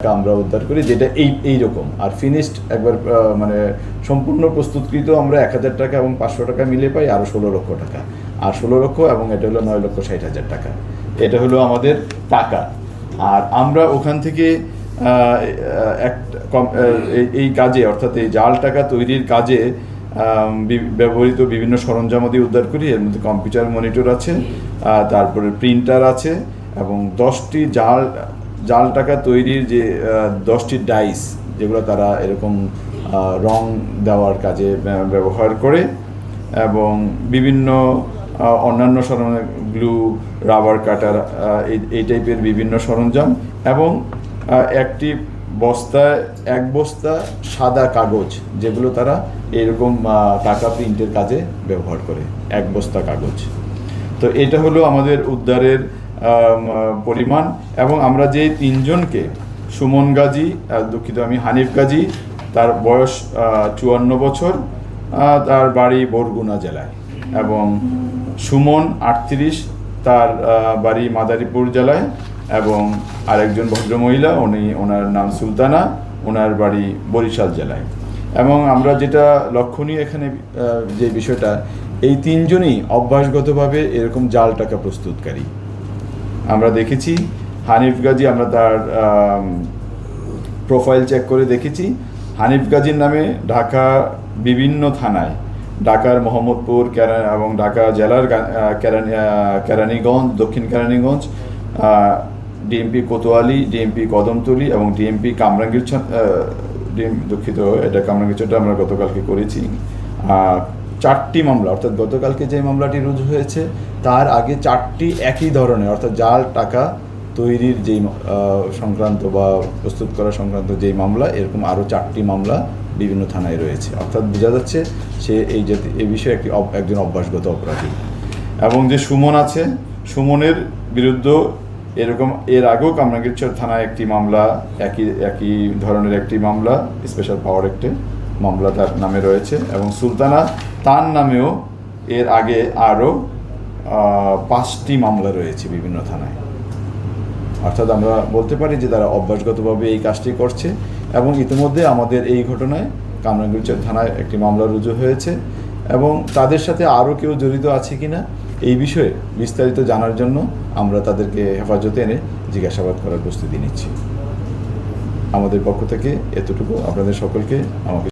আমরা উদ্ধার করি, যেটা এই এই রকম আর ফিনিশড একবার মানে সম্পূর্ণ প্রস্তুতকৃত আমরা এক হাজার টাকা এবং পাঁচশো টাকা মিলে পাই আরও ষোলো লক্ষ টাকা। আর ষোলো লক্ষ এবং এটা হলো নয় লক্ষ ষাট হাজার টাকা। এটা হলো আমাদের টাকা। আর আমরা ওখান থেকে এক এই কাজে, অর্থাৎ এই জাল টাকা তৈরির কাজে ব্যবহৃত বিভিন্ন সরঞ্জামাদি উদ্ধার করি। এর মধ্যে কম্পিউটার মনিটর আছে তারপরে প্রিন্টার আছে এবং দশটি জাল জাল টাকা তৈরির যে দশটি ডাইস, যেগুলো তারা এরকম রং দেওয়ার কাজে ব্যবহার করে এবং বিভিন্ন অন্যান্য সরঞ্জাম, গ্লু, রাবার কাটার এই টাইপের বিভিন্ন সরঞ্জাম এবং একটি বস্তায়, এক বস্তা সাদা কাগজ, যেগুলো তারা এরকম টাকা প্রিন্টের কাজে ব্যবহার করে, এক বস্তা কাগজ। তো এটা হলো আমাদের উদ্ধারের পরিমাণ এবং আমরা যে তিনজনকে, সুমন গাজী দুঃখিত আমি হানিফ গাজী, তার বয়স চুয়ান্ন বছর তার বাড়ি বরগুনা জেলায় এবং সুমন আটত্রিশ, তার বাড়ি মাদারীপুর জেলায় এবং আরেকজন ভদ্রমহিলা, উনি ওনার নাম সুলতানা, ওনার বাড়ি বরিশাল জেলায়। এবং আমরা যেটা লক্ষণীয় এখানে যে বিষয়টা, এই তিনজনই অভ্যাসগতভাবে এরকম জাল টাকা প্রস্তুতকারী। আমরা দেখেছি, হানিফ গাজী আমরা তার প্রোফাইল চেক করে দেখেছি। হানিফ গাজীর নামে ঢাকা বিভিন্ন থানায়, ঢাকার মোহাম্মদপুর কেরা এবং ঢাকা জেলার কেরানি কেরানীগঞ্জ, দক্ষিণ কেরানীগঞ্জ ডিএমপি কোতোয়ালি, ডিএমপি কদমতলি এবং ডিএমপি কামরাঙ্গীর ডিএম দুঃখিত, এটা কামরাঙ্গীরচরটা আমরা গতকালকে করেছি। চারটি মামলা, অর্থাৎ গতকালকে যে মামলাটি রুজু হয়েছে, তার আগে চারটি একই ধরনের, অর্থাৎ জাল টাকা তৈরির যেই সংক্রান্ত বা প্রস্তুত করা সংক্রান্ত যেই মামলা, এরকম আরও চারটি মামলা বিভিন্ন থানায় রয়েছে। অর্থাৎ বোঝা যাচ্ছে সে এই জাতি এই বিষয়ে একটি একজন অভ্যাসগত অপরাধী। এবং যে সুমন আছে, সুমনের বিরুদ্ধে এরকম, এর আগেও কামরাঙ্গীরচর থানায় একটি মামলা, একই একই ধরনের একটি মামলা স্পেশাল পাওয়ার একটে মামলা তার নামে রয়েছে এবং সুলতানা তার নামেও এর আগে আরও পাঁচটি মামলা রয়েছে বিভিন্ন থানায়। অর্থাৎ আমরা বলতে পারি যে তারা অভ্যাসগতভাবে এই কাজটি করছে এবং ইতিমধ্যে আমাদের এই ঘটনায় কামরাঙ্গীরচর থানায় একটি মামলা রুজু হয়েছে এবং তাদের সাথে আরও কেউ জড়িত আছে কিনা এই বিষয়ে বিস্তারিত জানার জন্য আমরা তাদেরকে হেফাজতে এনে জিজ্ঞাসাবাদ করার প্রস্তুতি নিচ্ছি। আমাদের পক্ষ থেকে এতটুকু। আপনাদের সকলকে আমাকে